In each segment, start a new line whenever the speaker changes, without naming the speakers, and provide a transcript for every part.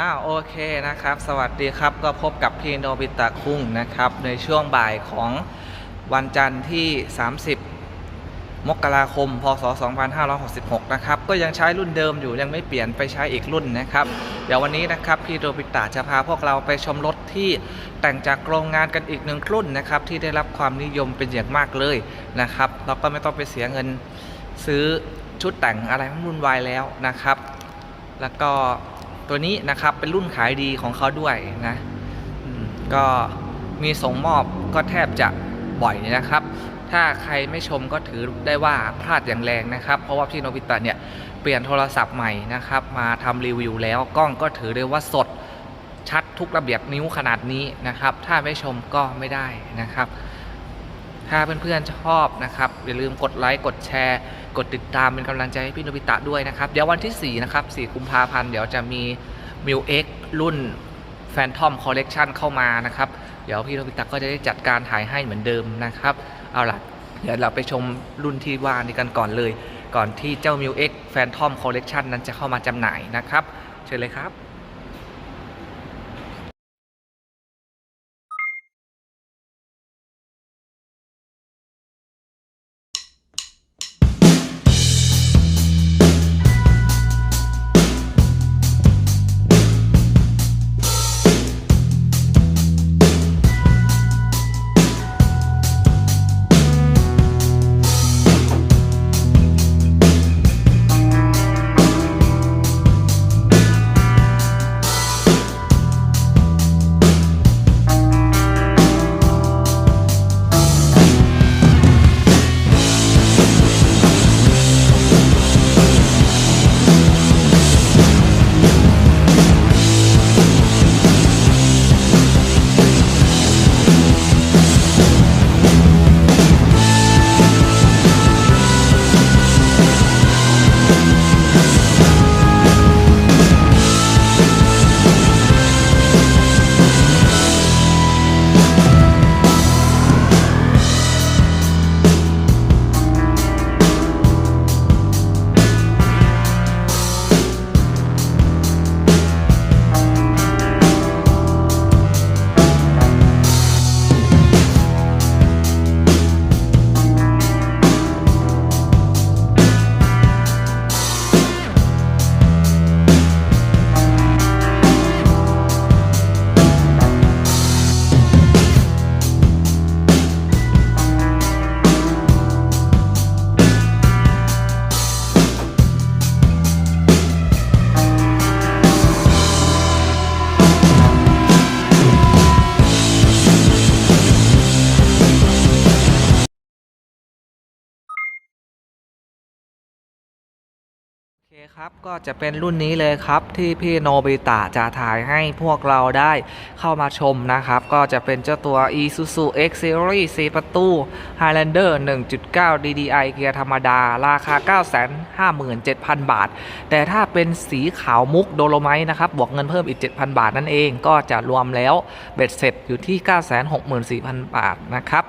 อ้าวโอเคนะครับ สวัสดีครับก็พบกับพี่โนบิตะคุ้งนะครับ ในช่วงบ่ายของวันจันทร์ที่ 30 มกราคม พศ 2566 นะครับ ก็ยังใช้รุ่นเดิมอยู่ยังไม่เปลี่ยนไปใช้อีกรุ่นนะครับ เดี๋ยววันนี้นะครับพี่โนบิตะจะพาพวกเราไปชมรถที่แต่งจากโรงงานกันอีกหนึ่งรุ่นนะครับ ที่ได้รับความนิยมเป็นอย่างมากเลยนะครับเราก็ไม่ต้องไปเสียเงินซื้อชุดแต่งอะไรมันรุ่นวายแล้วนะครับ แล้วก็ ตัวนี้นะครับเป็นรุ่นขายดีของเขาด้วยนะก็มีส่งมอบก็แทบจะบ่อยนะครับ ถ้าใครไม่ชมก็ถือได้ว่าพลาดอย่างแรงนะครับ เพราะว่าพี่โนบิตะเนี่ยเปลี่ยนโทรศัพท์ใหม่นะครับ มาทำรีวิวแล้วกล้องก็ถือได้ว่าสดชัดทุกระเบียบนิ้วขนาดนี้นะครับ ถ้าไม่ชมก็ไม่ได้นะครับ ถ้าเพื่อนๆชอบนะครับอย่าลืมกดไลค์กดแชร์ กดติดตามเป็นกำลังใจให้พี่โนบิตะด้วยนะครับ เดี๋ยววันที่ 4 นะครับ 4 กุมภาพันธ์เดี๋ยวจะมี m i l X รุ่น Phantom Collection เข้ามานะครับ เดี๋ยวพี่โนบิตะก็จะได้จัดการถ่ายให้เหมือนเดิมนะครับ เอาล่ะ เดี๋ยวเราไปชมรุ่นที่ว่านี้กันก่อนเลย ก่อนที่เจ้า m i l X Phantom Collection นั้นจะเข้ามาจำหน่ายนะครับ เชิญเลยครับ ครับก็จะเป็นรุ่นนี้เลยครับที่พี่โนบิตะจะถ่ายให้พวกเราได้เข้ามาชมนะครับ ก็จะเป็นเจ้าตัว Isuzu X Series 4ประตู Highlander 1.9 DDI เกียร์ธรรมดา ราคา 957,000 บาท แต่ถ้าเป็นสีขาวมุกโดโลไมต์นะครับ บวกเงินเพิ่มอีก 7,000 บาทนั่นเอง ก็จะรวมแล้วเบ็ดเสร็จอยู่ที่ 964,000 บาทนะครับ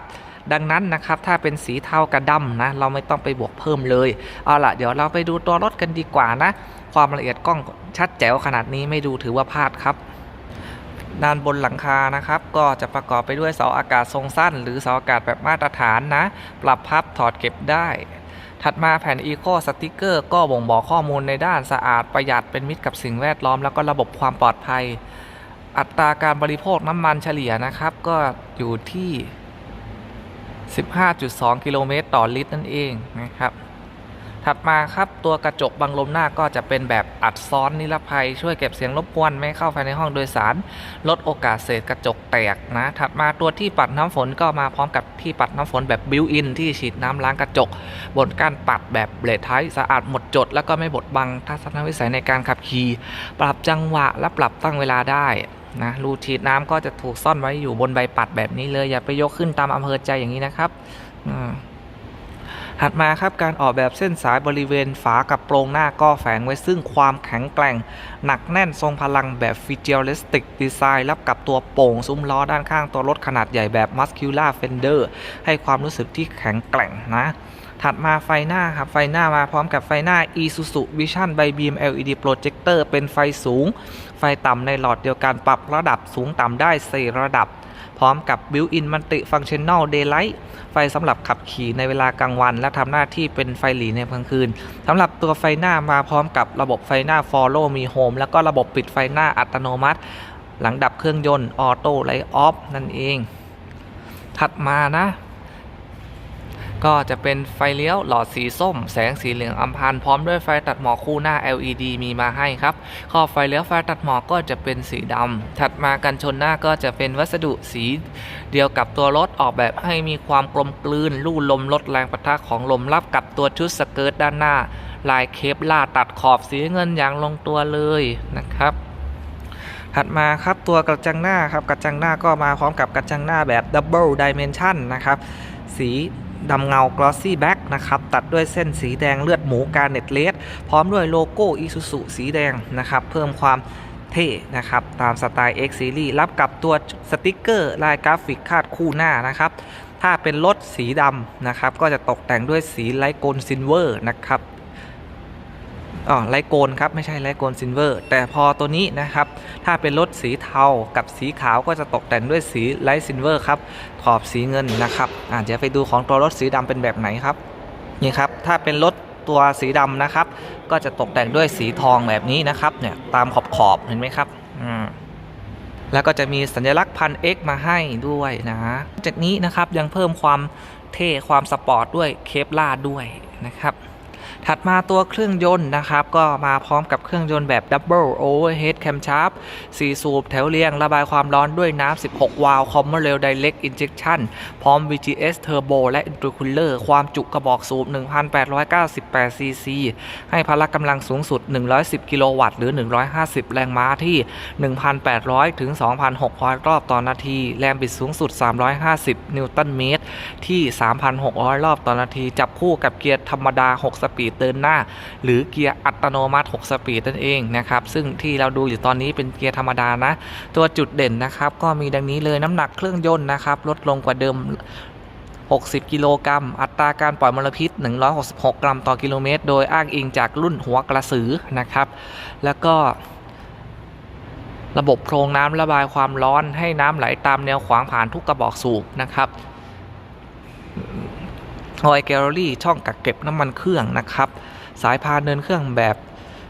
ดังนั้นนะครับถ้าเป็นสีเทากระดำนะเราไม่ต้องไปบวกเพิ่มเลยเอาล่ะเดี๋ยวเราไปดูตัวรถกันดีกว่านะ ความละเอียดกล้องชัดแจ๋วขนาดนี้ไม่ดูถือว่าพลาดครับด้านบนหลังคานะครับ ก็จะประกอบไปด้วยเสาอากาศทรงสั้น หรือเสาอากาศแบบมาตรฐานนะ ปรับพับถอดเก็บได้ ถัดมาแผ่น Eco Sticker ก็บ่งบอกข้อมูลในด้านสะอาดประหยัดเป็นมิตรกับสิ่งแวดล้อม แล้วก็ระบบความปลอดภัย อัตราการบริโภคน้ำมันเฉลี่ยนะครับ ก็อยู่ที่ 15.2 กิโลเมตรต่อลิตรนั่นเองนะครับ ถัดมาครับตัวกระจกบังลมหน้าก็จะเป็นแบบอัดซ้อนนิรภัย ช่วยเก็บเสียงรบกวนไม่เข้าภายในห้องโดยสาร ลดโอกาสเศษกระจกแตกนะ ถัดมาตัวที่ปัดน้ำฝนก็มาพร้อมกับที่ปัดน้ำฝนแบบบิวอินที่ฉีดน้ำล้างกระจก บนการปัดแบบเบลดไทสะอาดหมดจด แล้วก็ไม่บดบังทัศนวิสัยในการขับขี่ปรับจังหวะและปรับตั้งเวลาได้ นะรูฉีดน้ำก็จะถูกซ่อนไว้อยู่บนใบปัดแบบนี้เลย อย่าไปยกขึ้นตามอำเภอใจอย่างนี้นะครับถัดมาครับการออกแบบเส้นสายบริเวณฝากับโปรงหน้าก็แฝงไว้ซึ่งความแข็งแกร่ง หนักแน่นทรงพลังแบบฟิเจลิสติกดีไซน์รับกับตัวโป่งซุ้มล้อด้านข้างตัวรถขนาดใหญ่แบบ Muscular Fender ให้ความรู้สึกที่แข็งแกร่งนะถัดมาไฟหน้าครับ ไฟหน้ามาพร้อมกับไฟหน้า Isuzu Vision by Beam LED Projector เป็นไฟสูง ไฟต่ำในหลอดเดียวกันปรับระดับสูงต่ำได้ 4 ระดับ พร้อมกับ Built-in Multi-Functional Daylight ไฟสำหรับขับขี่ในเวลากลางวัน และทำหน้าที่เป็นไฟหลีในกลางคืนสำหรับตัวไฟหน้ามาพร้อมกับระบบไฟหน้า Follow Me Home แล้วก็ระบบปิดไฟหน้าอัตโนมัติ หลังดับเครื่องยนต์ Auto Light Off นั่นเอง ถัดมานะ ก็จะเป็นไฟเลี้ยวหลอดสีส้ม แสงสีเหลืองอัมพันพร้อมด้วยไฟตัดหมอกคู่หน้า LED มีมาให้ครับขอบไฟเลี้ยวไฟตัดหมอกก็จะเป็นสีดำถัดมากันชนหน้าก็จะเป็นวัสดุสีเดียวกับตัวรถออกแบบให้มีความกลมกลืนลู่ลมลดแรงปะทะของลมรับกับตัวชุดสเกิร์ตด้านหน้า ลายเคปลาตัดขอบสีเงินอย่างลงตัวเลยนะครับถัดมาครับตัวกระจังหน้าครับกระจังหน้าก็มาพร้อมกับกระจังหน้าแบบ Double Dimension นะครับสี ดำเงา Glossy Black นะครับ ตัดด้วยเส้นสีแดงเลือดหมูการเน็ตเลสพร้อมด้วยโลโก้ Isuzu สีแดงนะครับ เพิ่มความเท่นะครับ ตามสไตล์ X Series รับกับตัวสติกเกอร์ลายกราฟิกคาดคู่หน้านะครับ ถ้าเป็นรถสีดำนะครับ ก็จะตกแต่งด้วยสีไลท์โกลซิลเวอร์นะครับ อ๋อไลโกนครับ ไม่ใช่ไลโกนซิลเวอร์ แต่พอตัวนี้นะครับ ถ้าเป็นรถสีเทากับสีขาวก็จะตกแต่งด้วยสีไลท์ซิลเวอร์ครับ ขอบสีเงินนะครับอาเดี๋ยวไปดูของตัวรถสีดำเป็นแบบไหนครับ นี่ครับ ถ้าเป็นรถตัวสีดำนะครับ ก็จะตกแต่งด้วยสีทองแบบนี้นะครับเนี่ยตามขอบขอบเห็นไหมครับอืมแล้วก็จะมีสัญลักษณ์พัน X มาให้ด้วยนะจากนี้นะครับยังเพิ่มความเท่ความสปอร์ตด้วยเคปลาด้วยนะครับ ถัดมาตัวเครื่องยนต์นะครับก็มาพร้อมกับเครื่องยนต์แบบ Double Overhead Camshaft 4 สูบแถวเรียงระบายความร้อนด้วยน้ำ 16 วาล์ว Common Rail Direct Injection พร้อม VGS Turbo และ Intercooler ความจุกระบอกสูบ 1,898ซีซีให้พละกำลังสูงสุด 110 กิโลวัตต์หรือ 150 แรงม้าที่ 1,800 ถึง 2,600 รอบต่อนาที แรงบิดสูงสุด 350 นิวตันเมตร ที่ 3,600 รอบต่อนาที จับคู่กับเกียร์ธรรมดา 6 สปีดเดินหน้า หรือเกียร์อัตโนมัติ 6 สปีดนั่นเองนะครับซึ่งที่เราดูอยู่ตอนนี้เป็นเกียร์ธรรมดานะ ตัวจุดเด่นนะครับก็มีดังนี้เลยน้ำหนักเครื่องยนต์นะครับลดลงกว่าเดิม60 กิโลกรัม อัตราการปล่อยมลพิษ 166 กรัมต่อกิโลเมตร โดยอ้างอิงจากรุ่นหัวกระสือนะครับ แล้วก็ ระบบโพรงน้ำระบายความร้อนให้น้ำไหลตามแนวขวางผ่านทุกกระบอกสูบนะครับ ออยแกลเลอรี่ช่องกักเก็บน้ำมันเครื่องนะครับ สายพานเดินเครื่องแบบ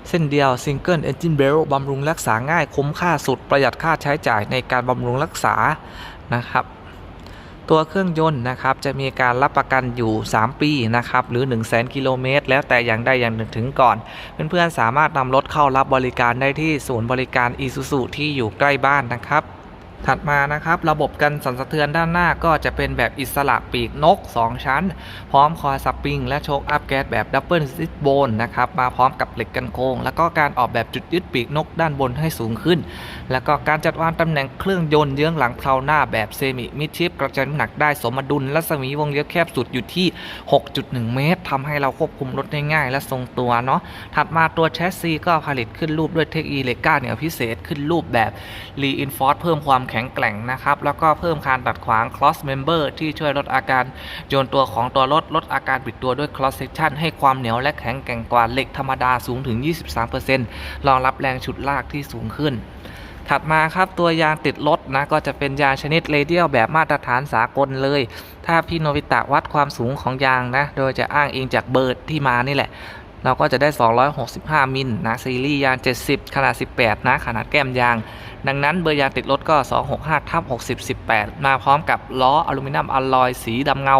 เส้นเดียว Single Engine Belt บำรุงรักษาง่ายคุ้มค่าสุดประหยัดค่าใช้จ่ายในการบำรุงรักษานะครับ ตัวเครื่องยนต์นะครับจะมีการรับประกันอยู่ 3 ปีนะครับหรือ 1 0 0 0 0 0กิโลเมตรแล้วแต่อย่างใดอย่างหนึ่งถึงก่อน เพื่อนๆสามารถนำรถเข้ารับบริการได้ที่ศูนย์บริการ Isuzu ที่อยู่ใกล้บ้านนะครับ ถัดมานะครับระบบกันสั่นสะเทือนด้านหน้าก็จะเป็นแบบอิสระปีกนก 2 ชั้น พร้อมคอยสปริง และโชคอัพแก๊สแบบดับเบิลซิสโบนนะครับมาพร้อมกับเหล็กกันโค้งแล้วก็การออกแบบจุดยึดปีกนกด้านบนให้สูงขึ้น แล้วก็การจัดวางตำแหน่งเครื่องยนต์เยื้องหลังเพลาหน้าแบบเซมิมิดชิปกระจายน้ำหนักได้สมดุลรัศมีวงเลี้ยวแคบสุดอยู่ที่ 6.1 เมตรทำให้เราควบคุมรถได้ง่ายและทรงตัวเนาะถัดมาตัวแชสซีก็ผลิตขึ้นรูปด้วยเทคโนโลยีก้าเหนียพิเศษขึ้นรูปแบบ Reinforce เพิ่มความแข็งแกร่งนะครับ แล้วก็เพิ่มการตัดขวาง cross member ที่ช่วยลดอาการโยนตัวของตัวรถลดอาการบิดตัวด้วย cross section ให้ความเหนียวและแข็งแกร่งกว่าเหล็กธรรมดาสูงถึง 23%รองรับแรงฉุดลากที่สูงขึ้น ถัดมาครับตัวยางติดรถนะก็จะเป็นยางชนิดเรเดียลแบบมาตรฐานสากลเลย ถ้าพี่โนบิตะวัดความสูงของยางนะ โดยจะอ้างอิงจากเบิร์ดที่มานี่แหละ เราก็จะได้ 265 มิลนะซีรีส์ยาง 70 ขนาด 18 นะขนาดแก้มยาง ดังนั้นเบอร์ยางติดรถก็ 265ทับ60 18 มาพร้อมกับล้ออลูมิเนียมอลลอยสีดำเงา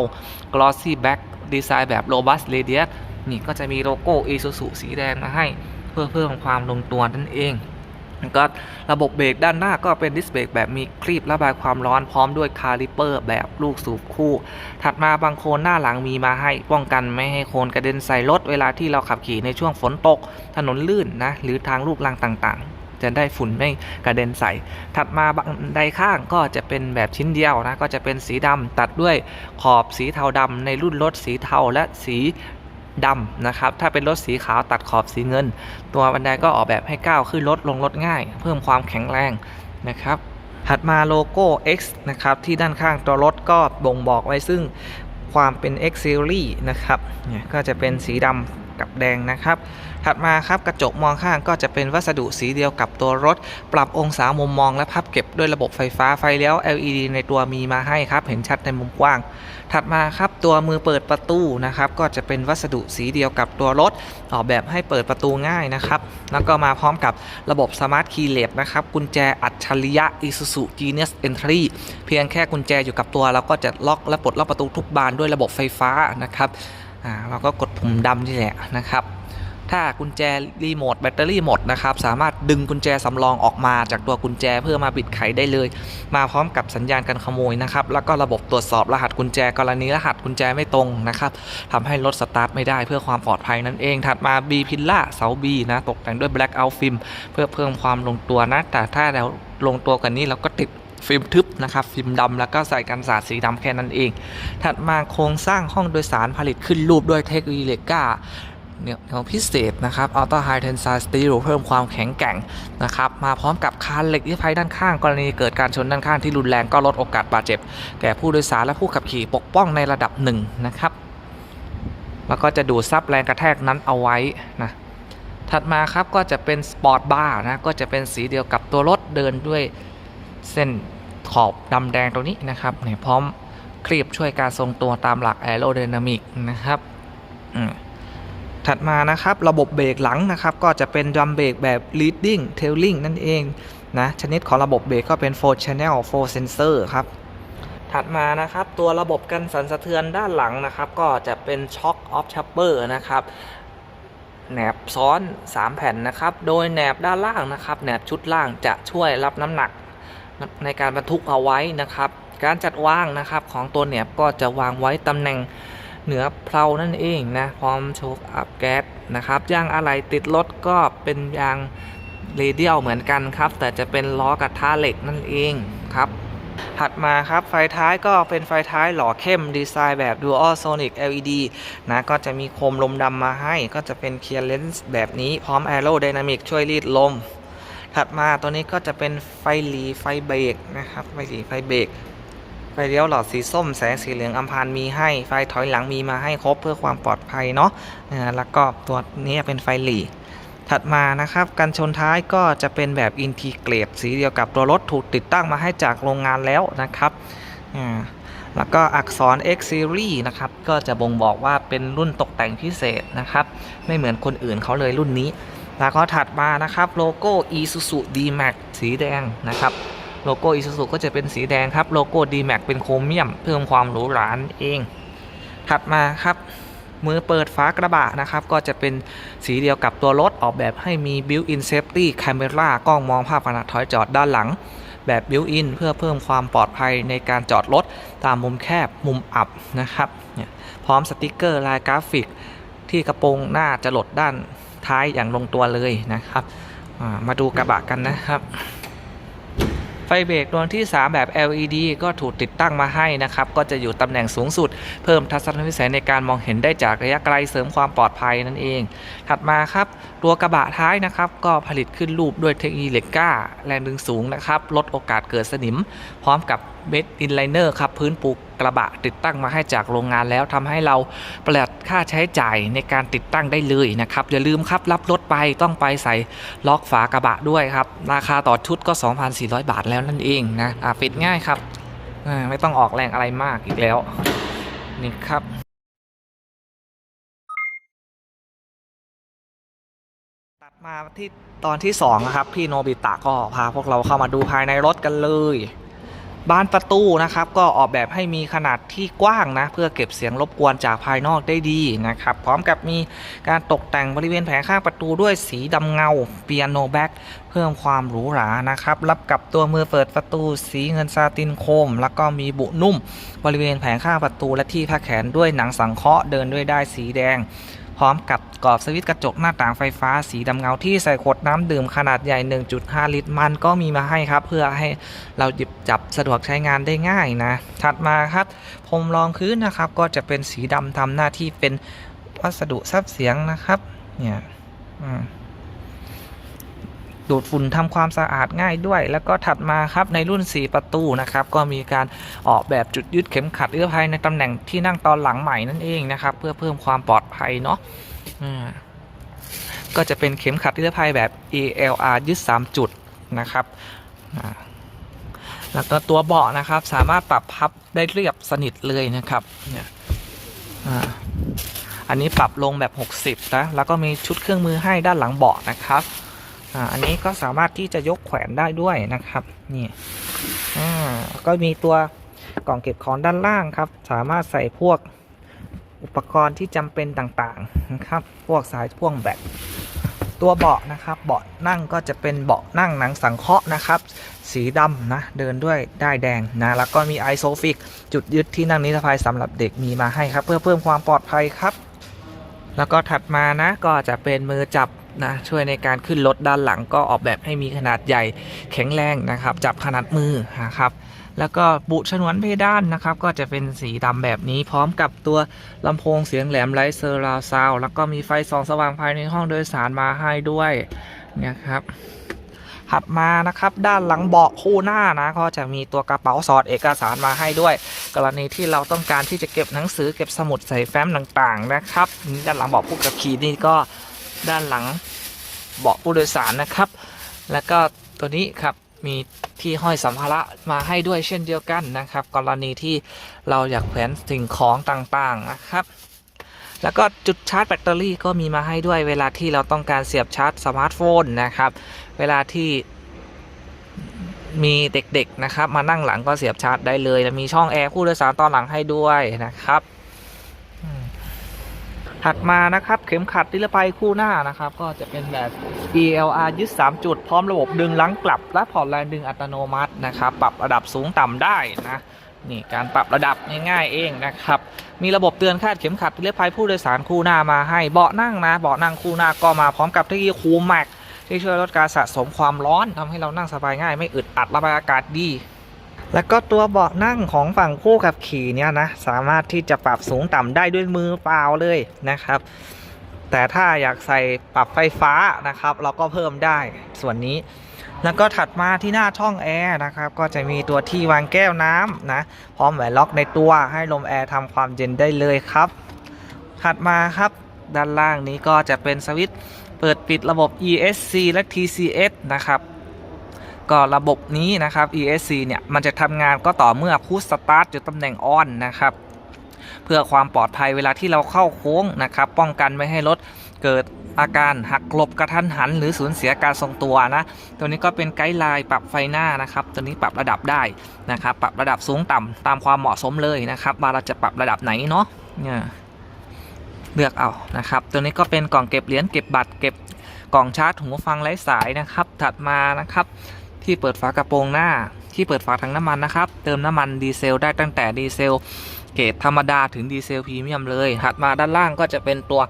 glossy black ดีไซน์แบบ robust radius นี่ก็จะมีโลโก้ Isuzu สีแดงมาให้เพื่อเพิ่มความลงตัวนั่นเอง ก็ระบบเบรกด้านหน้าก็เป็นดิสเบรกแบบมีคลีประบายความร้อนพร้อมด้วยคาลิเปอร์แบบลูกสูบคู่ ถัดมาบางโคนหน้าหลังมีมาให้ป้องกันไม่ให้โคนกระเด็นใส่รถเวลาที่เราขับขี่ในช่วงฝนตก ถนนลื่นนะหรือทางลูกลังต่างๆ จะได้ฝุ่นไม่กระเด็นใส่ ถัดมาบันไดข้างก็จะเป็นแบบชิ้นเดียวนะก็จะเป็นสีดำตัดด้วยขอบสีเทาดำในรุ่นรถสีเทาและสี ดำนะครับ ถ้าเป็นรถสีขาวตัดขอบสีเงิน ตัวบันไดก็ออกแบบให้ก้าวขึ้นรถลงรถง่าย เพิ่มความแข็งแรงนะครับถัดมาโลโก้ X นะครับ ที่ด้านข้างตัวรถก็บ่งบอกไว้ซึ่งความเป็น X Series นะครับเนี่ยก็จะเป็นสีดำกับแดงนะครับ ถัดมาครับกระจกมองข้างก็จะเป็นวัสดุสีเดียวกับตัวรถ ปรับองศามุมมองและพับเก็บด้วยระบบไฟฟ้าไฟเลี้ยว LED ในตัวมีมาให้ครับ เห็นชัดในมุมกว้าง ถัดมาครับตัวมือเปิดประตูนะครับก็จะเป็นวัสดุสีเดียวกับตัวรถออกแบบให้เปิดประตูง่ายนะครับแล้วก็มาพร้อมกับระบบสมาร์ทคีย์เลสนะครับกุญแจอัจฉริยะ Isuzu Genius Entry เพียงแค่กุญแจอยู่กับตัว เราก็จะล็อกและปลดล็อกประตูทุกบานด้วยระบบไฟฟ้านะครับอ่าเราก็กดปุ่มดำนี่แหละนะครับ ถ้ากุญแจรีโมทแบตเตอรี่หมดนะครับ สามารถดึงกุญแจสำรองออกมาจากตัวกุญแจเพื่อมาบิดไขได้เลย มาพร้อมกับสัญญาณการขโมยนะครับ แล้วก็ระบบตรวจสอบรหัสกุญแจกรณีรหัสกุญแจไม่ตรงนะครับทำให้รถสตาร์ทไม่ได้เพื่อความปลอดภัยนั่นเอง ถัดมา B พิลล่าเสา B นะตกแต่งด้วย Black Out Film เพื่อเพิ่มความลงตัวนะ แต่ถ้าเราลงตัวกันนี้เราก็ติดฟิล์มทึบนะครับ ฟิล์มดำแล้วก็ใส่กันสาดสีดำแค่นั้นเอง ถัดมาโครงสร้างห้องโดยสารผลิตขึ้นรูปด้วยเทคโนโลยีเลก้า เนี่ยของพิเศษนะครับ Ultra High Tensile Steel เพิ่มความแข็งแกร่งนะครับ มาพร้อมกับคานเหล็กที่ภายด้านข้าง กรณีเกิดการชนด้านข้างที่รุนแรงก็ลดโอกาสบาดเจ็บ แก่ผู้โดยสารและผู้ขับขี่ปกป้องในระดับหนึ่งนะครับ แล้วก็จะดูดซับแรงกระแทกนั้นเอาไว้นะถัดมาครับก็จะเป็นสปอร์ตบาร์นะก็จะเป็นสีเดียวกับตัวรถเดินด้วยเส้นขอบดำแดงตรงนี้นะครับเนี่ยพร้อมคลีบช่วยการทรงตัวตามหลักแอโร d y นามิกนะครับ อืม ถัดมานะครับระบบเบรกหลังนะครับก็จะเป็นดัมเบรกแบบ leading tailing นั่นเองนะชนิดของระบบเบรกก็เป็น 4 channel 4 sensor ครับถัดมานะครับตัวระบบกันสั่นสะเทือนด้านหลังนะครับ ก็จะเป็น shock of chopper นะครับแหนบซ้อน 3 แผ่นนะครับ โดยแหนบด้านล่างนะครับแหนบชุดล่างจะช่วยรับน้ำหนักในการบรรทุกเอาไว้นะครับ การจัดวางนะครับของตัวแหนบก็จะวางไว้ตำแหน่ง เหนือเพลานั่นเองนะพร้อมโชคอัพแก๊สนะครับยางอะไหล่ติดรถก็เป็นยางเรเดียลเหมือนกันครับ แต่จะเป็นล้อกระทะเหล็กนั่นเองครับถัดมาครับไฟท้ายก็เป็นไฟท้ายหล่อเข้มดีไซน์แบบ Dual Sonic LED นะก็จะมีโคมลมดำมาให้ ก็จะเป็น Clear Lens แบบนี้พร้อม Aero Dynamic ช่วยรีดลม ถัดมาตัวนี้ก็จะเป็นไฟหลีไฟเบรกนะครับไฟหลีไฟเบรก ไฟเลี้ยวหลอดสีส้มแสงสีเหลืองอัมพานมีให้ ไฟถอยหลังมีมาให้ครบเพื่อความปลอดภัยเนาะแล้วก็ตัวนี้เป็นไฟหลีถัดมานะครับกันชนท้ายก็จะเป็นแบบอินทิเกรตสีเดียวกับตัวรถถูกติดตั้งมาให้จากโรงงานแล้วนะครับแล้วก็อักษร X Series นะครับ ก็จะบ่งบอกว่าเป็นรุ่นตกแต่งพิเศษนะครับ ไม่เหมือนคนอื่นเขาเลยรุ่นนี้ แล้วก็ถัดมานะครับโลโก้ Isuzu D-Max สีแดงนะครับ โลโก้ Isuzu ก็จะเป็นสีแดงครับ โลโก้ D-Max เป็นโครเมียม เพิ่มความหรูหรานเอง ถัดมาครับ มือเปิดฝากระบะนะครับ ก็จะเป็นสีเดียวกับตัวรถออกแบบให้มี built-in safety camera กล้องมองภาพขณะถอยจอดด้านหลัง แบบ built-in เพื่อเพิ่มความปลอดภัยในการจอดรถตามมุมแคบมุมอับนะครับ พร้อมสติกเกอร์ลายกราฟิก ที่กระโปรงหน้าจะหลดด้านท้ายอย่างลงตัวเลยนะครับ มาดูกระบะกันนะครับ ฟเบรกดวงที่ 3 แบบ LED ก็ถูกติดตั้งมาให้นะครับ ก็จะอยู่ตำแหน่งสูงสุด เพิ่มทัศนวิสัยในการมองเห็นได้จากระยะไกลเสริมความปลอดภัยนั่นเอง ถัดมาครับ ตัวกระบะท้ายนะครับ ก็ผลิตขึ้นรูปด้วยเทคโนโลยีเหล็กกล้า แรงดึงสูงนะครับ ลดโอกาสเกิดสนิม พร้อมกับเบดอินไลเนอร์ครับพื้นปูกระบะติดตั้งมาให้จากโรงงานแล้วทำให้เราประหยัดค่าใช้จ่ายในการติดตั้งได้เลยนะครับ อย่าลืมครับรับรถไปต้องไปใส่ล็อกฝากระบะด้วยครับ ราคาต่อชุดก็ 2,400 บาทแล้วนั่นเองนะอ่าปิดง่ายครับไม่ต้องออกแรงอะไรมากอีกแล้วนี่ครับตัดมาที่ตอนที่2นะครับพี่โนบิตะก็พาพวกเราเข้ามาดูภายในรถกันเลย บานประตูนะครับก็ออกแบบให้มีขนาดที่กว้างนะ เพื่อเก็บเสียงรบกวนจากภายนอกได้ดีนะครับ พร้อมกับมีการตกแต่งบริเวณแผงข้างประตูด้วยสีดำเงาเปียโนแบ็กเพิ่มความหรูหรานะครับ รับกับตัวมือเปิดประตูสีเงินซาตินโคม แล้วก็มีบุนุ่ม บริเวณแผงข้างประตูและที่ผ้าแขนด้วยหนังสังเคราะห์เดินด้วยได้สีแดง ร้อมกับกรอบสวิตช์กระจกหน้าต่างไฟฟ้าสีดำเงาที่ใส่ขวดน้ำดื่มขนาดใหญ่ 1.5 ลิตรมันก็มีมาให้ครับ เพื่อให้เราหยิบจับสะดวกใช้งานได้ง่ายนะ ถัดมาครับพรมรองพื้นนะครับ ก็จะเป็นสีดำทำหน้าที่เป็นวัสดุซับเสียงนะครับ เนี่ย อืม ดูดฝุ่นทำความสะอาดง่ายด้วย แล้วก็ถัดมาครับในรุ่น 4 ประตูนะครับก็มีการออกแบบจุดยึดเข็มขัดนิรภัยในตำแหน่งที่นั่งตอนหลังใหม่นั่นเองนะครับเพื่อเพิ่มความปลอดภัยเนาะก็จะเป็นเข็มขัดนิรภัยแบบ ELR ยึด 3 จุดนะครับ แล้วก็ตัวเบาะนะครับสามารถปรับพับได้เรียบสนิทเลยนะครับเนี่ยอันนี้ปรับลงแบบ 60นะ แล้วก็มีชุดเครื่องมือให้ด้านหลังเบาะนะครับ อ่าอันนี้ก็สามารถที่จะยกแขวนได้ด้วยนะครับนี่อ่าก็มีตัวกล่องเก็บของด้านล่างครับ สามารถใส่พวกอุปกรณ์ที่จำเป็นต่างๆนะครับพวกสายพ่วงแบตตัวเบาะนะครับ เบาะนั่งก็จะเป็นเบาะนั่งหนังสังเคราะห์นะครับ สีดำนะเดินด้วยได้ายแดงนะแล้วก็มีไอโซฟิกจุดยึดที่นั่งนิรภัยสำหรับเด็กมีมาให้ครับ เพื่อเพิ่มความปลอดภัยครับ แล้วก็ถัดมานะก็จะเป็นมือจับ นะช่วยในการขึ้นรถด้านหลังก็ออกแบบให้มีขนาดใหญ่แข็งแรงนะครับ จับขนาดมือนะครับแล้วก็บุฉนวนเพดานนะครับ ก็จะเป็นสีดำแบบนี้พร้อมกับตัวลำโพงเสียงแหลมไร้เซอร์ราซาวแล้วก็มีไฟส่องสว่างภายในห้องโดยสารมาให้ด้วยนี่ยครับถัดมานะครับด้านหลังเบาะคู่หน้านะก็จะมีตัวกระเป๋าสอดเอกสารมาให้ด้วย กรณีที่เราต้องการที่จะเก็บหนังสือเก็บสมุดใส่แฟ้มต่างๆนะครับด้านหลังเบาะผู้ขับขี่นี่ก็ ด้านหลังเบาะผู้โดยสารนะครับ แล้วก็ตัวนี้ครับมีที่ห้อยสัมภาระมาให้ด้วยเช่นเดียวกันนะครับ กรณีที่เราอยากแขวนสิ่งของต่างๆนะครับ แล้วก็จุดชาร์จแบตเตอรี่ก็มีมาให้ด้วยเวลาที่เราต้องการเสียบชาร์จสมาร์ทโฟนนะครับ เวลาที่มีเด็กๆนะครับ มานั่งหลังก็เสียบชาร์จได้เลย และมีช่องแอร์ผู้โดยสารตอนหลังให้ด้วยนะครับ ถัดมานะครับ เข็มขัดนิรภัยคู่หน้านะครับ ก็จะเป็นแบบ ELR ยึด 3 จุด พร้อมระบบดึงลังกลับ และผ่อนแรงดึงอัตโนมัตินะครับ ปรับระดับสูงต่ำได้นะนี่การปรับระดับง่ายๆเองนะครับ มีระบบเตือนคาดเข็มขัดนิรภัยผู้โดยสารคู่หน้ามาให้เบาะนั่งนะเบาะนั่งคู่หน้าก็มาพร้อมกับเทคโนโลยีคูลแม็กที่ช่วยลดการสะสมความร้อนทำให้เรานั่งสบายง่าย ไม่อึดอัดระบายอากาศดี แล้วก็ตัวเบาะนั่งของฝั่งผู้ขับขี่เนี่ยนะสามารถที่จะปรับสูงต่ำได้ด้วยมือเปล่าเลยนะครับ แต่ถ้าอยากใส่ปรับไฟฟ้านะครับ เราก็เพิ่มได้ส่วนนี้ แล้วก็ถัดมาที่หน้าช่องแอร์นะครับ ก็จะมีตัวที่วางแก้วน้ำนะพร้อมแหวนล็อกในตัวให้ลมแอร์ทำความเย็นได้เลยครับ ถัดมาครับด้านล่างนี้ก็จะเป็นสวิตช์เปิดปิดระบบ ESC และ TCS นะครับ ก็ระบบนี้นะครับ ESC เนี่ยมันจะทำงานก็ต่อเมื่อพุชสตาร์ทอยู่ตำแหน่งออนนะครับเพื่อความปลอดภัยเวลาที่เราเข้าโค้งนะครับ ป้องกันไม่ให้รถเกิดอาการหักหลบกระทันหัน หรือสูญเสียการทรงตัวนะ ตัวนี้ก็เป็นไกด์ไลน์ปรับไฟหน้านะครับ ตัวนี้ปรับระดับได้นะครับ ปรับระดับสูงต่ำตามความเหมาะสมเลยนะครับว่าเราจะปรับระดับไหนเนาะเนี่ยเลือกเอานะครับ ตัวนี้ก็เป็นกล่องเก็บเหรียญเก็บบัตรเก็บกล่องชาร์จหูฟังไร้สายนะครับ ถัดมานะครับ ที่เปิดฝากระโปรงหน้า ที่เปิดฝาถังน้ำมันนะครับ เติมน้ำมันดีเซลได้ตั้งแต่ดีเซลเกรดธรรมดาถึงดีเซลพรีเมียมเลยถัดมาด้านล่างก็จะเป็นตัว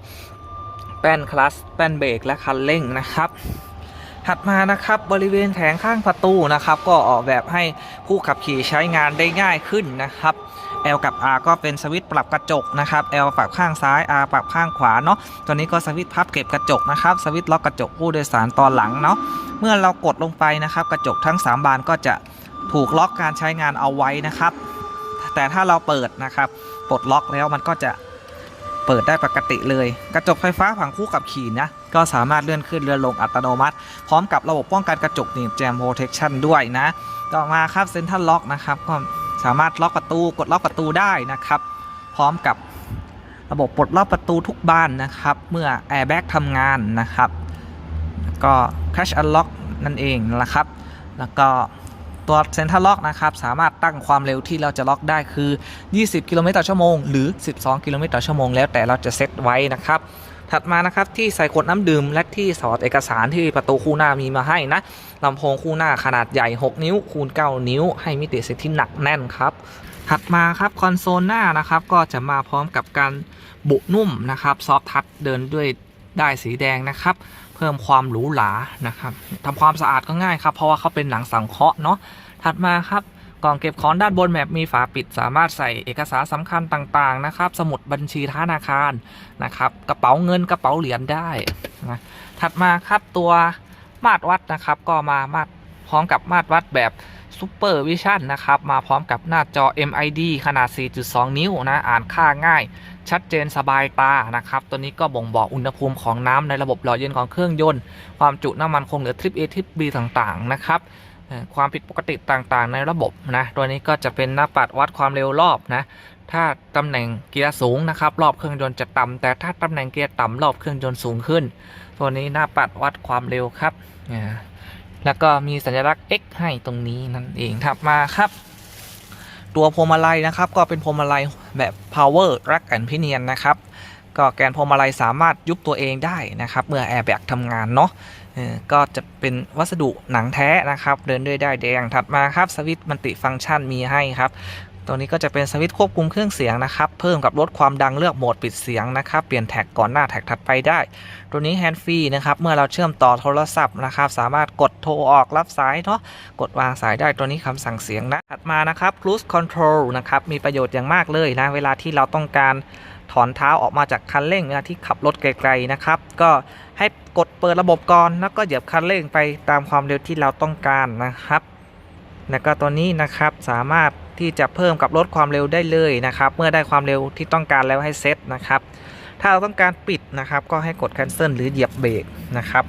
แป้นคลัสแป้นเบรกและคันเร่งนะครับถัดมานะครับบริเวณแผงข้างประตูนะครับ ก็ออกแบบให้ผู้ขับขี่ใช้งานได้ง่ายขึ้นนะครับ L กับ R ก็เป็นสวิตช์ปรับกระจกนะครับ L ปรับข้างซ้าย R ปรับข้างขวาเนาะตัวนี้ก็สวิตช์พับเก็บกระจกนะครับสวิตช์ล็อกกระจกผู้โดยสารตอนหลังเนาะเมื่อเรากดลงไปนะครับ กระจกทั้ง 3 บานก็จะถูกล็อกการใช้งานเอาไว้นะครับ แต่ถ้าเราเปิดนะครับปลดล็อกแล้วมันก็จะเปิดได้ปกติเลย กระจกไฟฟ้าฝั่งคู่กับขี่นะ ก็สามารถเลื่อนขึ้นเลื่อนลงอัตโนมัติ พร้อมกับระบบป้องกันกระจกหนีบแจมโปรเทคชั่นด้วยนะ ต่อมาครับเซ็นทรัลล็อกนะครับก็ สามารถล็อกประตูกดล็อกประตูได้นะครับ พร้อมกับระบบปลดล็อกประตูทุกบานนะครับ เมื่อแอร์แบ็กทำงานนะครับ ก็ Crash Unlock นั่นเองนะครับ แล้วก็ตัวเซ็นทรัลล็อกนะครับ สามารถตั้งความเร็วที่เราจะล็อกได้คือ 20 กิโลเมตรต่อชั่วโมง หรือ 12 กิโลเมตรต่อชั่วโมง แล้วแต่เราจะเซตไว้นะครับ ถัดมานะครับที่ใส่ขวดน้ำดื่มและที่สอดเอกสารที่ประตูคู่หน้ามีมาให้นะ ลำโพงคู่หน้าขนาดใหญ่ 6 นิ้ว คูณ 9 นิ้ว ให้มิติเสียงที่หนักแน่นครับ ถัดมาครับคอนโซลหน้านะครับก็จะมาพร้อมกับการบุนุ่มนะครับซอฟทัชเดินด้วยได้สีแดงนะครับ เพิ่มความหรูหรานะครับทำความสะอาดก็ง่ายครับเพราะว่าเขาเป็นหนังสังเคราะห์เนาะถัดมาครับกล่องเก็บของด้านบนแมปมีฝาปิดสามารถใส่เอกสารสำคัญต่างๆนะครับ สมุดบัญชีธนาคารนะครับ กระเป๋าเงินกระเป๋าเหรียญได้นะถัดมาครับตัว มาตรวัดนะครับ ก็มามาตรพร้อมกับมาตรวัดแบบ Super Vision นะครับ มาพร้อมกับหน้าจอ MID ขนาด 4.2 นิ้วนะ อ่านค่าง่าย ชัดเจนสบายตานะครับ ตัวนี้ก็บ่งบอกอุณหภูมิของน้ำในระบบหล่อเย็นของเครื่องยนต์ ความจุน้ำมันคงเหลือทริป A ทริป B ต่างๆ นะครับความผิดปกติต่างๆ ในระบบนะ ตัวนี้ก็จะเป็นหน้าปัดวัดความเร็วรอบนะ ถ้าตำแหน่งเกียร์สูงนะครับ รอบเครื่องยนต์จะต่ำแต่ถ้าตำแหน่งเกียร์ต่ำรอบเครื่องยนต์สูงขึ้น ตัวนี้หน้าปัดวัดความเร็วครับอ่าแล้วก็มีสัญลักษณ์ X ให้ตรงนี้นั่นเองถัดมาครับ ตัวพวงมาลัยนะครับ ก็เป็นพวงมาลัยแบบ power รักกันพิเนียนนะครับก็แกนพวงมาลัยสามารถยุบตัวเองได้นะครับ เมื่อแอร์แบ็กทำงานเนาะเออก็จะเป็นวัสดุหนังแท้นะครับ เดินด้วยได้แดงถัดมาครับสวิตช์มัลติฟังก์ชันมีให้ครับ ตัวนี้ก็จะเป็นสวิตช์ควบคุมเครื่องเสียงนะครับ เพิ่มกับลดความดังเลือกโหมดปิดเสียงนะครับ เปลี่ยนแท็กก่อนหน้าแท็กถัดไปได้ ตัวนี้แฮนด์ฟรีนะครับ เมื่อเราเชื่อมต่อโทรศัพท์นะครับ สามารถกดโทรออกรับสายเนาะ กดวางสายได้ ตัวนี้คำสั่งเสียงนะ ถัดมานะครับ cruise control นะครับ มีประโยชน์อย่างมากเลยนะ เวลาที่เราต้องการถอนเท้าออกมาจากคันเร่งเวลาที่ขับรถไกลๆนะครับ ก็ให้กดเปิดระบบก่อน แล้วก็เหยียบคันเร่งไปตามความเร็วที่เราต้องการนะครับ แล้วก็ตัวนี้นะครับสามารถ ที่จะเพิ่มกับลดความเร็วได้เลยนะครับ เมื่อได้ความเร็วที่ต้องการแล้วให้เซตนะครับ ถ้าเราต้องการปิดนะครับ ก็ให้กด cancel หรือเหยียบเบรกนะครับ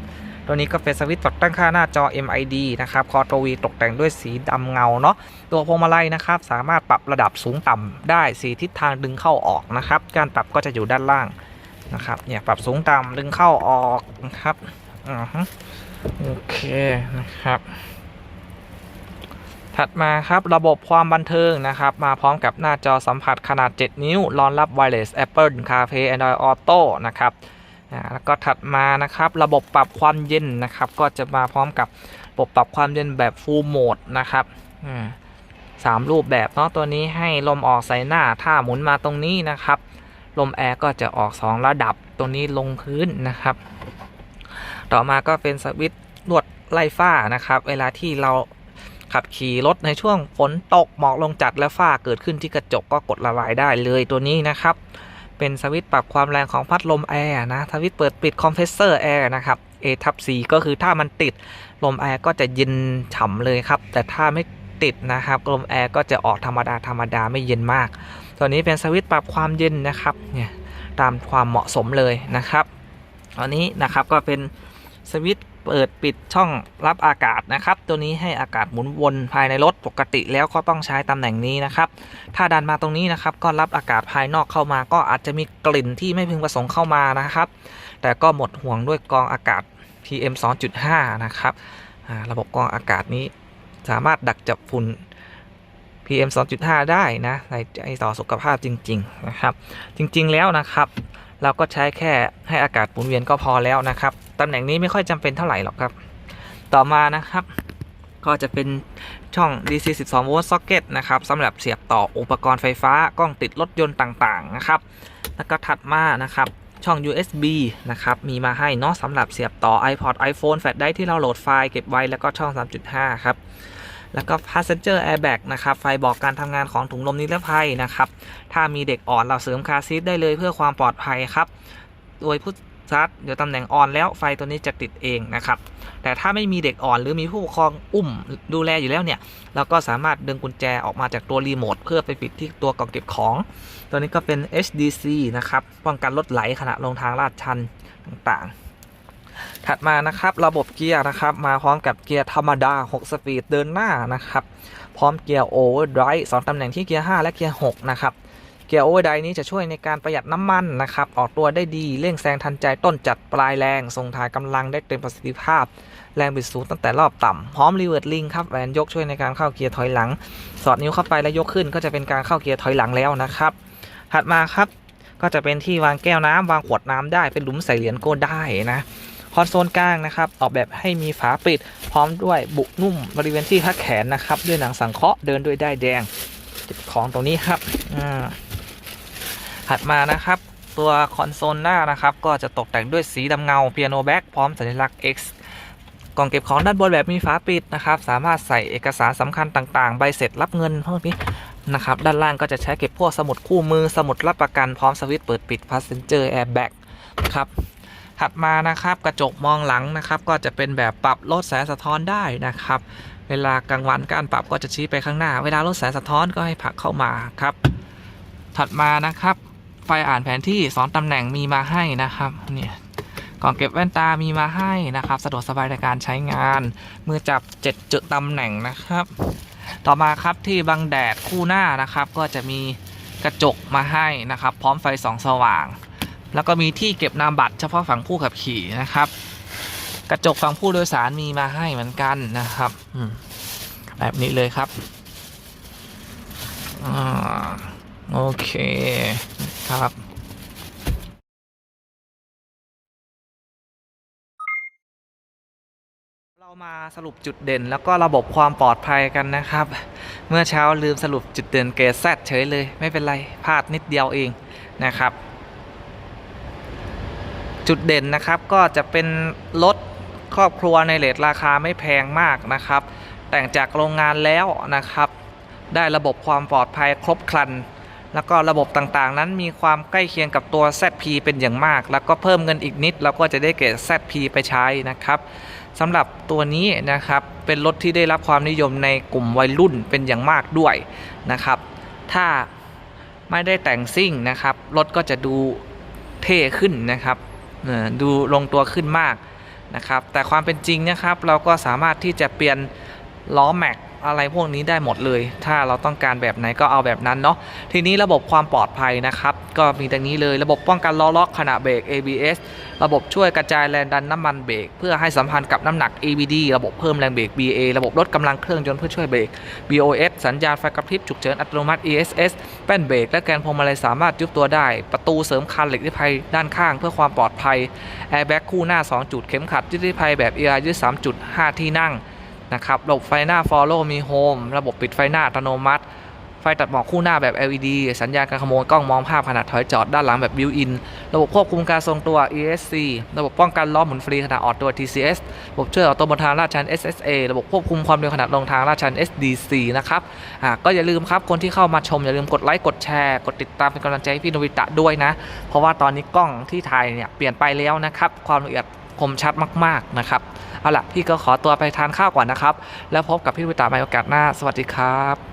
ตัวนี้ก็เป็นสวิตช์ปรับตั้งค่าหน้าจอ MID นะครับคอตัววีตกแต่งด้วยสีดำเงาเนาะ ตัวพวงมาลัยนะครับ สามารถปรับระดับสูงต่ำได้สีทิศทางดึงเข้าออกนะครับ การปรับก็จะอยู่ด้านล่างนะครับ เนี่ยปรับสูงต่ำดึงเข้าออกนะครับอ่าฮะโอเคนะครับ ถัดมาครับระบบความบันเทิงนะครับมาพร้อมกับหน้าจอสัมผัสขนาด 7 นิ้ว รองรับ Wireless Apple CarPlay Android Auto นะครับอ่าแล้วก็ถัดมานะครับระบบปรับความเย็นนะครับก็จะมาพร้อมกับระบบปรับความเย็นแบบ Full Mode นะครับอ่าสามรูปแบบเนาะตัวนี้ให้ลมออกใส่หน้าถ้าหมุนมาตรงนี้นะครับ ลมแอร์ก็จะออก 2 ระดับตัวนี้ลงพื้นนะครับ ต่อมาก็เป็นสวิตช์ลวดไล่ฝ้านะครับ เวลาที่เรา ขับขี่รถในช่วงฝนตกหมอกลงจัดและฝ้าเกิดขึ้นที่กระจกก็กดละลายได้เลยตัวนี้นะครับ เป็นสวิตช์ปรับความแรงของพัดลมแอร์นะสวิตช์เปิดปิดคอมเพรสเซอร์แอร์นะครับ A ทับ C ก็คือถ้ามันติดลมแอร์ก็จะเย็นฉ่ำเลยครับ แต่ถ้าไม่ติดนะครับลมแอร์ก็จะออกธรรมดาธรรมดาไม่เย็นมาก ตัวนี้เป็นสวิตช์ปรับความเย็นนะครับเนี่ยตามความเหมาะสมเลยนะครับ อันนี้นะครับก็เป็นสวิตช์ เปิดปิดช่องรับอากาศนะครับ ตัวนี้ให้อากาศหมุนวนภายในรถปกติแล้วก็ต้องใช้ตำแหน่งนี้นะครับ ถ้าดันมาตรงนี้นะครับ ก็รับอากาศภายนอกเข้ามา ก็อาจจะมีกลิ่นที่ไม่พึงประสงค์เข้ามานะครับ แต่ก็หมดห่วงด้วยกองอากาศ PM 2.5 นะครับระบบกองอากาศนี้สามารถดักจับฝุ่น PM 2.5 ได้นะในใจต่อสุขภาพจริง ๆ นะครับ จริงๆแล้วนะครับ เราก็ใช้แค่ให้อากาศหมุนเวียนก็พอแล้วนะครับ ตำแหน่งนี้ไม่ค่อยจำเป็นเท่าไหร่หรอกครับ ต่อมานะครับก็จะเป็นช่อง DC 12 volt socket นะครับสำหรับเสียบต่ออุปกรณ์ไฟฟ้ากล้องติดรถยนต์ต่างๆนะครับ แล้วก็ถัดมานะครับช่อง USB นะครับ มีมาให้เนาะสำหรับเสียบต่อ iPod iPhone แฟลชไดร์ที่เราโหลดไฟล์เก็บไว้แล้วก็ช่อง 3.5 ครับ แล้วก็ passenger airbag นะครับ ไฟบอกการทำงานของถุงลมนิรภัยนะครับ ถ้ามีเด็กอ่อนเราเสริมคาซีทได้เลยเพื่อความปลอดภัยครับ โดยผู้ ซัดเดี๋ยวตำแหน่งอ่อนแล้วไฟตัวนี้จะติดเองนะครับ แต่ถ้าไม่มีเด็กอ่อนหรือมีผู้ปกครองอุ้มดูแลอยู่แล้วเนี่ย เราก็สามารถดึงกุญแจออกมาจากตัวรีโมทเพื่อไปปิดที่ตัวกล่องเก็บของ ตัวนี้ก็เป็น HDC นะครับป้องกันรถไหลขณะลงทางลาดชันต่างๆ ถัดมานะครับระบบเกียร์นะครับ มาพร้อมกับเกียร์ธรรมดา 6 สปีดเดินหน้านะครับ พร้อมเกียร์โอเวอร์ไดรฟ์สองตำแหน่งที่เกียร์5และเกียร์6นะครับ กียร์โอเวอร์ไดนี้จะช่วยในการประหยัดน้ำมันนะครับ ออกตัวได้ดี เร่งแซงทันใจต้นจัดปลายแรงส่งถ่ายกำลังได้เต็มประสิทธิภาพ แรงบิดสูงตั้งแต่รอบต่ำพร้อมรีเวิร์ดลิงครับแหวนยกช่วยในการเข้าเกียร์ถอยหลัง สอดนิ้วเข้าไปแล้วยกขึ้นก็จะเป็นการเข้าเกียร์ถอยหลังแล้วนะครับ ถัดมาครับก็จะเป็นที่วางแก้วน้ำวางขวดน้ำได้เป็นหลุมใส่เหรียญก็ได้นะคอนโซลกลางนะครับ ออกแบบให้มีฝาปิด พร้อมด้วยบุนุ่มบริเวณที่พักแขนนะครับ ด้วยหนังสังเคราะห์เดินด้วยได้แดง ของตรงนี้ครับอ่า ถัดมานะครับ ตัวคอนโซลหน้านะครับ ก็จะตกแต่งด้วยสีดำเงาเปียโนแบ็กพร้อมสัญลักษณ์ X กล่องเก็บของด้านบนแบบมีฝาปิดนะครับ สามารถใส่เอกสารสำคัญต่างๆ ใบเสร็จรับเงินพวกนี้นะครับ ด้านล่างก็จะใช้เก็บพวกสมุดคู่มือ สมุดรับประกันพร้อมสวิตช์เปิดปิด passenger airbag ครับ ถัดมานะครับกระจกมองหลังนะครับ ก็จะเป็นแบบปรับลดแสงสะท้อนได้นะครับ เวลากลางวันการปรับก็จะชี้ไปข้างหน้า เวลาลดแสงสะท้อนก็ให้ผักเข้ามาครับ ถัดมานะครับ ไฟอ่านแผนที่สองตำแหน่งมีมาให้นะครับเนี่ยกล่องเก็บแว่นตามีมาให้นะครับ สะดวกสบายในการใช้งาน มือจับ 7 จุดตำแหน่งนะครับ ต่อมาครับที่บังแดดคู่หน้านะครับ ก็จะมีกระจกมาให้นะครับ พร้อมไฟส่องสว่าง แล้วก็มีที่เก็บนามบัตรเฉพาะฝั่งผู้ขับขี่นะครับ กระจกฝั่งผู้โดยสารมีมาให้เหมือนกันนะครับแบบนี้เลยครับอโอเค ครับเรามาสรุปจุดเด่นแล้วก็ระบบความปลอดภัยกันนะครับ เมื่อเช้าลืมสรุปจุดเด่นเกรดแซดเฉยเลย ไม่เป็นไรพลาดนิดเดียวเองนะครับ จุดเด่นนะครับก็จะเป็นรถครอบครัวในเลทราคาไม่แพงมากนะครับ แต่งจากโรงงานแล้วนะครับ ได้ระบบความปลอดภัยครบครัน แล้วก็ระบบต่างๆ นั้นมีความใกล้เคียงกับตัว ZP เป็นอย่างมาก แล้วก็เพิ่มเงินอีกนิด เราก็จะได้เกรด ZP ไปใช้นะครับสำหรับตัวนี้นะครับเป็นรถที่ได้รับความนิยมในกลุ่มวัยรุ่นเป็นอย่างมากด้วยนะครับ ถ้าไม่ได้แต่งซิ่งนะครับรถก็จะดูเท่ขึ้นนะครับดูลงตัวขึ้นมากนะครับแต่ความเป็นจริงนะครับเราก็สามารถที่จะเปลี่ยนล้อแม็ก อะไรพวกนี้ได้หมดเลย ถ้าเราต้องการแบบไหนก็เอาแบบนั้นเนาะทีนี้ระบบความปลอดภัยนะครับ ก็มีดังนี้เลยระบบป้องกันล้อล็อกขณะเบรก ABS ระบบช่วยกระจายแรงดันน้ำมันเบรกเพื่อให้สัมพันธ์กับน้ำหนัก ABD ระบบเพิ่มแรงเบรก BA ระบบลดกำลังเครื่องยนต์เพื่อช่วยเบรก BOS สัญญาณไฟกระพริบฉุกเฉินอัตโนมัติ ESS แป้นเบรกและแกนพวงมาลัยสามารถยุบตัวได้ ประตูเสริมคานเหล็กนิรภัยด้านข้างเพื่อความปลอดภัยแอร์แบ็กคู่หน้า 2 จุดเข็มขัดยืดนิรภัยแบบ ER ยืด3จุด5ที่นั่ง นะครับ ระบบไฟหน้า Follow มี Home ระบบปิดไฟหน้าอัตโนมัติ ไฟตัดหมอกคู่หน้าแบบ LED สัญญาณการขโมยกล้องมองภาพขณะถอยจอดด้านหลังแบบ built-in ระบบควบคุมการทรงตัว ESC ระบบป้องกันล้อหมุนฟรีขณะออกตัว TCS ระบบช่วยออกตัวบนทางลาดชัน SSA ระบบควบคุมความเร็วขณะลงทางลาดชัน SDC นะครับอ่าก็อย่าลืมครับคนที่เข้ามาชมอย่าลืมกดไลค์กดแชร์กดติดตามเป็นกำลังใจให้พี่โนวิตะด้วยนะ เพราะว่าตอนนี้กล้องที่ถ่ายเนี่ยเปลี่ยนไปแล้วนะครับความละเอียดคมชัดมากๆนะครับ เอาล่ะพี่ก็ขอตัวไปทานข้าวก่อนนะครับ แล้วพบกับพี่วิตาในโอกาสหน้า สวัสดีครับ